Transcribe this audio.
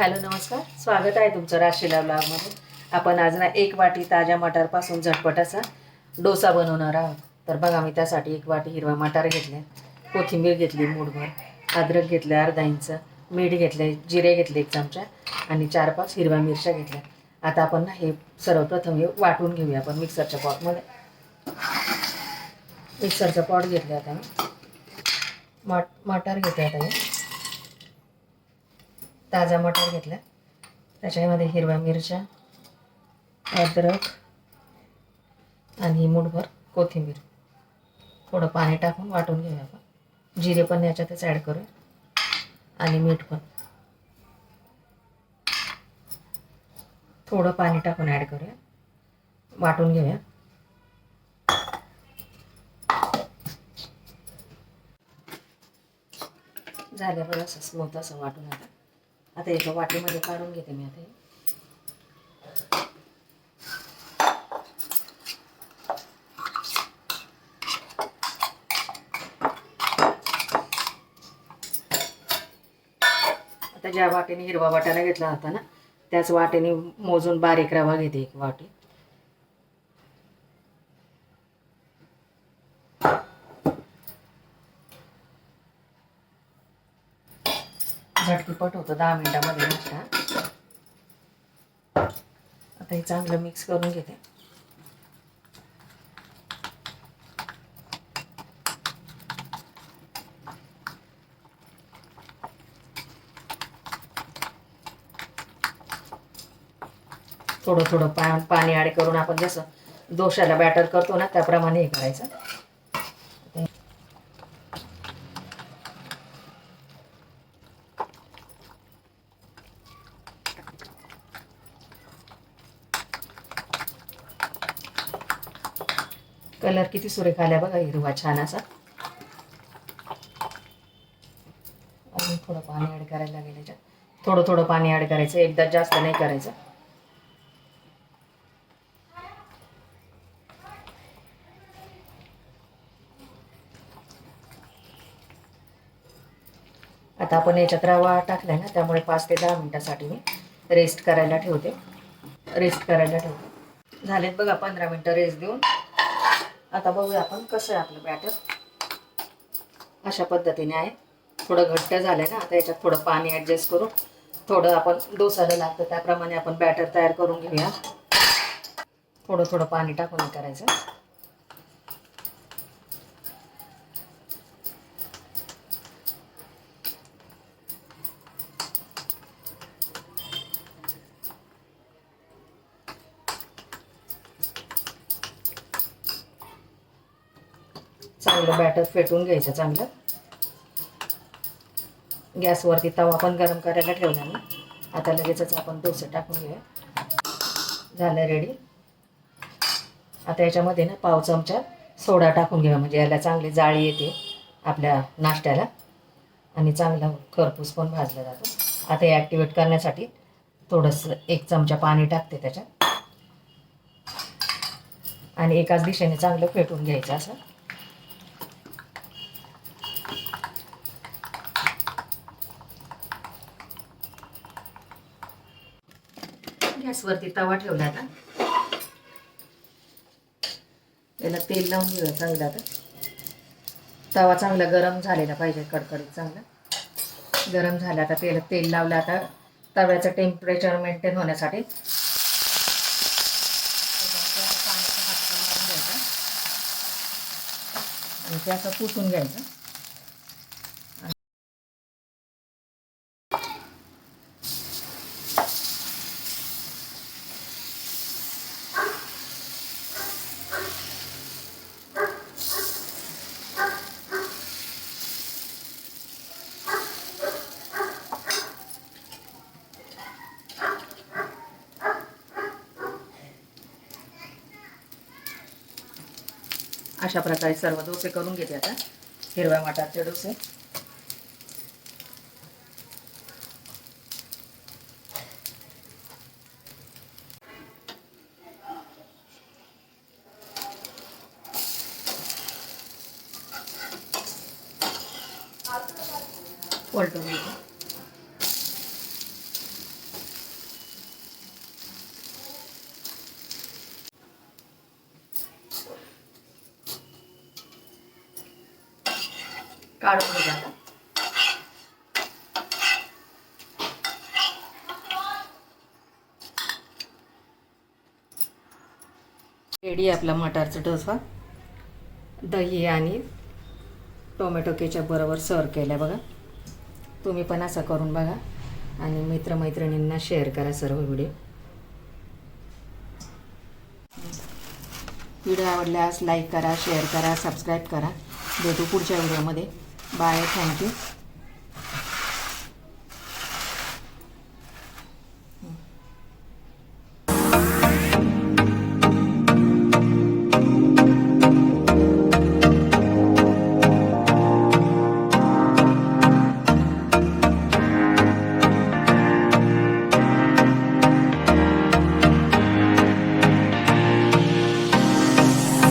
Hello नमस्कार. स्वागत आहे तुमचं राशीला ब्लॉगमध्ये. आपण आज ना एक वाटी ताज्या मटारपासून झटपट असा डोसा बनवणार आहोत. तर बघा मी त्यासाठी एक वाटी हिरवा मटार घेतले. कोथिंबीर घेतली मूठभर अद्रक घेतलं अर्धा इंच मीठ घेतले जिरे घेतले एक चमचा आणि चार पाच हिरव्या मिरच्या घेतल्या. आता आपण ना हे सर्वप्रथम हे वाटून घेऊया आपण मिक्सरच्या पॉटमध्ये. मिक्सरचा पॉट घेतला आता मी. मट मटार घेते आता मी. ताजा मटार घेतला. त्याच्यामध्ये हिरव्या मिरच्या अद्रक आणि मुठभर कोथिंबीर. थोडं पाणी टाकून वाटून घेऊया आपण. जिरे पण याच्यातच ॲड करूया. आणि मीठ पण. थोडं पाणी टाकून ॲड करूया. वाटून घेऊया. झाल्यावर असं स्मूथ असं वाटून आता. आता एका वाटीमध्ये काढून घेते मी आता आता ज्या वाटेने हिरवा वाटाणा घेतला होता ना त्याच वाटेने मोजून बारीक रवा घेते एक वाटी. झटकीपट होतं दहा मिनिटामध्ये नाश्ता आता हे चांगलं मिक्स करून घेते. थोडं थोडं पा पाणी ॲड करून आपण जसं दोशाला बॅटर करतो ना त्याप्रमाणे हे करायचं. कलर किती सुरेख आला बघा हिरवा छान असा. अजून थोडं पाणी ॲड करायला लागेल याच्यात. थोडं थोडं पाणी ॲड करायचं एकदा जास्त नाही करायचं. आता आपण याच्यात रवा टाकलाय ना त्यामुळे पाच ते दहा मिनिटासाठी मी रेस्ट करायला ठेवते. रेस्ट करायला ठेवते. झालेत बघा पंधरा मिनटं रेस्ट देऊन. आता बघूया आपण कसं आहे आपलं बॅटर अशा पद्धतीने आहे. थोडं घट्ट झालं आहे ना आता याच्यात थोडं पाणी ॲडजस्ट करू. थोडं आपण डोसाला लागतं त्याप्रमाणे आपण बॅटर तयार करून घेऊया. थोडं थोडं पाणी टाकून हे करायचं. चांगलं बॅटर फेटून घ्यायचं चांगलं गॅसवरती तवा पण गरम करायला ठेवला मी. आता लगेचच आपण डोसे टाकून घेऊया. झालं रेडी आता याच्यामध्ये ना पाव चमचा सोडा टाकून घेऊया म्हणजे याला चांगली जाळी येते आपल्या नाश्त्याला. आणि चांगला खरपूस पण भाजला जातो. आता हे ॲक्टिवेट करण्यासाठी थोडंसं एक चमचा पाणी टाकते त्याच्यात. आणि एकाच दिशेने चांगलं फेटून घ्यायचं असं. गॅसवरती तवा ठेवला आता. त्याला तेल लावून घेऊया चांगलं आता. तवा चांगला गरम झालेला पाहिजे कडकडीत चांगला. गरम झाला आता तेल तेल लावलं आता. तव्याचं टेम्परेचर मेंटेन होण्यासाठी. आणि ते असं पुसून घ्यायचं. अशा प्रकारे सर्व डोसे करून घेते आता. हिरव्या मटारचे डोसे. पलटून काढून घेऊ आता रेडी आहे आपला मटारचा डोसा. दही आणि टोमॅटो केचप बरोबर सर्व केल्या बघा. तुम्ही पण असं करून बघा आणि मित्रमैत्रिणींना शेअर करा सर्व व्हिडिओ व्हिडिओ आवडल्यास लाईक करा शेअर करा सबस्क्राईब करा. भेटू पुढच्या व्हिडिओमध्ये Bye. Thank you.